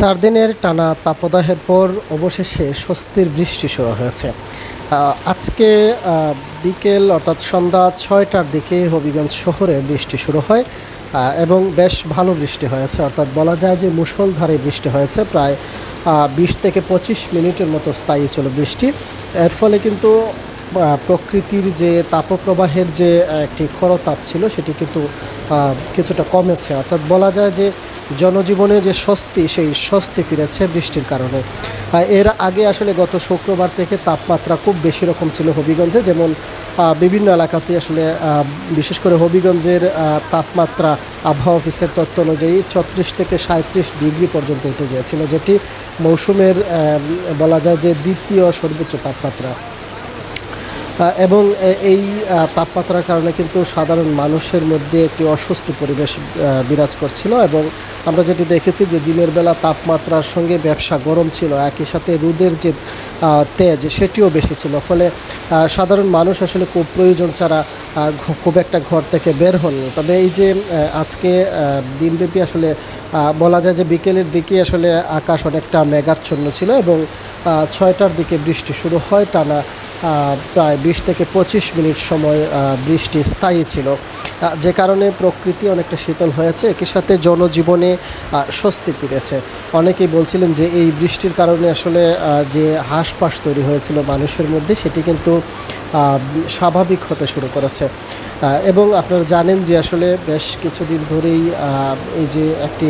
চার দিনের টানা তাপদাহের পর অবশেষে স্বস্তির বৃষ্টি শুরু হয়েছে। আজকে বিকেল অর্থাৎ সন্ধ্যা ছয়টার দিকে হবিগঞ্জ শহরে বৃষ্টি শুরু হয় এবং বেশ ভালো বৃষ্টি হয়েছে। অর্থাৎ বলা যায় যে মুষলধারে বৃষ্টি হয়েছে। প্রায় বিশ থেকে পঁচিশ মিনিটের মতো স্থায়ী ছিল বৃষ্টি। এর ফলে কিন্তু প্রকৃতির যে তাপপ্রবাহের যে একটি খরতাপ ছিল, সেটি কিন্তু কিছুটা কমেছে। অর্থাৎ বলা যায় যে জনজীবনে যে স্বস্তি, সেই স্বস্তি ফিরেছে বৃষ্টির কারণে। এর আগে আসলে গত শুক্রবার থেকে তাপমাত্রা খুব বেশি রকম ছিল হবিগঞ্জে, যেমন বিভিন্ন এলাকাতে আসলে বিশেষ করে হবিগঞ্জের তাপমাত্রা আবহাওয়া অফিসের তথ্য অনুযায়ী ছত্রিশ থেকে সাঁত্রিশ ডিগ্রি পর্যন্ত উঠে গিয়েছিল, যেটি মৌসুমের বলা যায় যে দ্বিতীয় সর্বোচ্চ তাপমাত্রা। এবং এই তাপমাত্রার কারণে কিন্তু সাধারণ মানুষের মধ্যে একটি অস্বস্তি পরিবেশ বিরাজ করছিল এবং আমরা যেটি দেখেছি যে দিনের বেলা তাপমাত্রার সঙ্গে ব্যবসা গরম ছিল, একই সাথে রোদের যে তেজ সেটিও বেশি ছিল। ফলে সাধারণ মানুষ আসলে খুব প্রয়োজন ছাড়া খুব একটা ঘর থেকে বের হননি। তবে এই যে আজকে দিনব্যাপী আসলে বলা যায় যে বিকেলের দিকে আসলে আকাশ অনেকটা মেঘাচ্ছন্ন ছিল এবং ছয়টার দিকে বৃষ্টি শুরু হয় টানা প্রায় বিশ থেকে পঁচিশ মিনিট সময় বৃষ্টি স্থায়ী ছিল। যে কারণে প্রকৃতি অনেকটা শীতল হয়েছে। একই সাথে জনজীবনে স্বস্তি ফিরেছে। অনেকেই বলছিলেন যে এই বৃষ্টির কারণে আসলে যে হাঁসপাস তৈরি হয়েছিল মানুষের মধ্যে, সেটি কিন্তু স্বাভাবিক হতে শুরু করেছে। এবং আপনারা জানেন যে আসলে বেশ কিছুদিন ধরেই এই যে একটি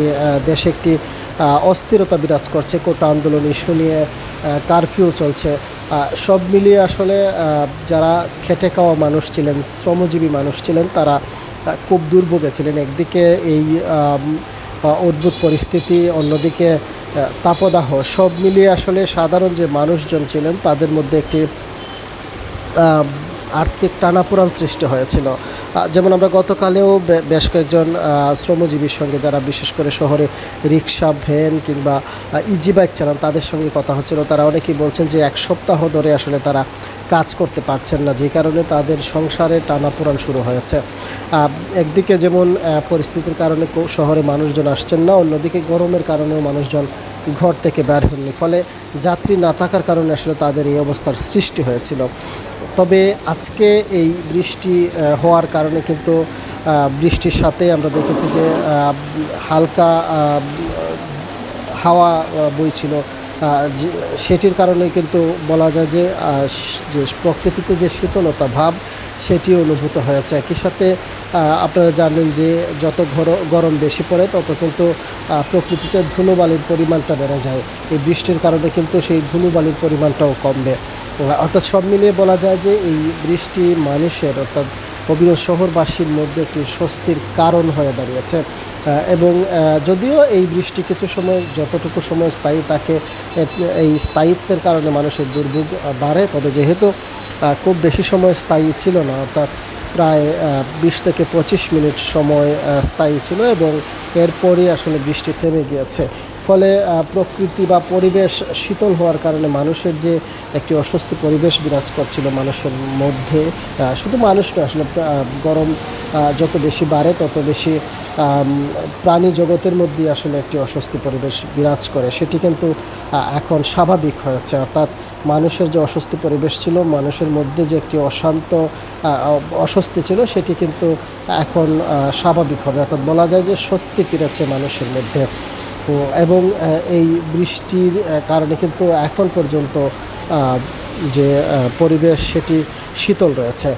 দেশে একটি অস্থিরতা বিরাজ করছে। কোটা আন্দোলন ইস্যু নিয়ে কারফিউ চলছে। সব মিলিয়ে আসলে যারা খেটে খাওয়া মানুষ ছিলেন, শ্রমজীবী মানুষ ছিলেন, তারা খুব দুর্ভোগে ছিলেন। একদিকে এই অদ্ভুত পরিস্থিতি, অন্যদিকে তাপদাহ, সব মিলিয়ে আসলে সাধারণ যে মানুষজন ছিলেন, তাদের মধ্যে একটি আর্থিক টানাপোড়ান সৃষ্টি হয়েছিল। যেমন আমরা গতকালেও বেশ কয়েকজন শ্রমজীবীর সঙ্গে যারা বিশেষ করে শহরে রিক্সা, ভ্যান কিংবা ইজি বাইক চালান, তাদের সঙ্গে কথা হচ্ছিল। তারা অনেকেই বলছেন যে এক সপ্তাহ ধরে আসলে তারা কাজ করতে পারছেন না, যে কারণে তাদের সংসারে টানাপোড়ান শুরু হয়েছে। একদিকে যেমন পরিস্থিতির কারণে শহরে মানুষজন আসছেন না, অন্যদিকে গরমের কারণেও মানুষজন ঘর থেকে বের হননি। ফলে যাত্রী না থাকার কারণে আসলে তাদের এই অবস্থার সৃষ্টি হয়েছিল। তবে আজকে এই বৃষ্টি হওয়ার কারণে কিন্তু বৃষ্টির সাথে আমরা দেখেছি যে হালকা হাওয়া বইছিল। সেটির কারণে কিন্তু বলা যায় যে যে প্রকৃতিতে যে শীতলতা ভাব, সেটি অনুভূত হয়েছে। একই সাথে আপনারা জানেন যে যত গরম বেশি পড়ে, তত কিন্তু প্রকৃতিতে ধুলোবালির পরিমাণটা বেড়ে যায়। এই বৃষ্টির কারণে কিন্তু সেই ধুলোবালির পরিমাণটাও কমবে। অর্থাৎ সব মিলিয়ে বলা যায় যে, এই বৃষ্টি মানুষের, অর্থাৎ হবিগঞ্জ শহরবাসীর মধ্যে একটি স্বস্তির কারণ হয়ে দাঁড়িয়েছে। এবং যদিও এই বৃষ্টি কিছু সময়, যতটুকু সময় স্থায়ী থাকে এই স্থায়িত্বের কারণে মানুষের দুর্ভোগ বাড়ে, তবে যেহেতু খুব বেশি সময় স্থায়ী ছিল না, অর্থাৎ প্রায় বিশ থেকে পঁচিশ মিনিট সময় স্থায়ী ছিল এবং এরপরই আসলে বৃষ্টি থেমে গিয়েছে। ফলে প্রকৃতি বা পরিবেশ শীতল হওয়ার কারণে মানুষের যে একটি অস্বস্তি পরিবেশ বিরাজ করছিল মানুষের মধ্যে শুধু মানুষ নয়, আসলে গরম যত বেশি বাড়ে তত বেশি প্রাণী জগতের মধ্যে আসলে একটি অস্বস্তি পরিবেশ বিরাজ করে। সেটি কিন্তু এখন স্বাভাবিক হয়েছে। অর্থাৎ মানুষের যে অস্বস্তি পরিবেশ ছিল, মানুষের মধ্যে যে একটি অশান্ত অস্বস্তি ছিল, সেটি কিন্তু এখন স্বাভাবিক হবে। অর্থাৎ বলা যায় যে স্বস্তি ফিরেছে মানুষের মধ্যে। তো এবং এই বৃষ্টির কারণে কিন্তু এখন পর্যন্ত যে পরিবেশ সেটি শীতল রয়েছে।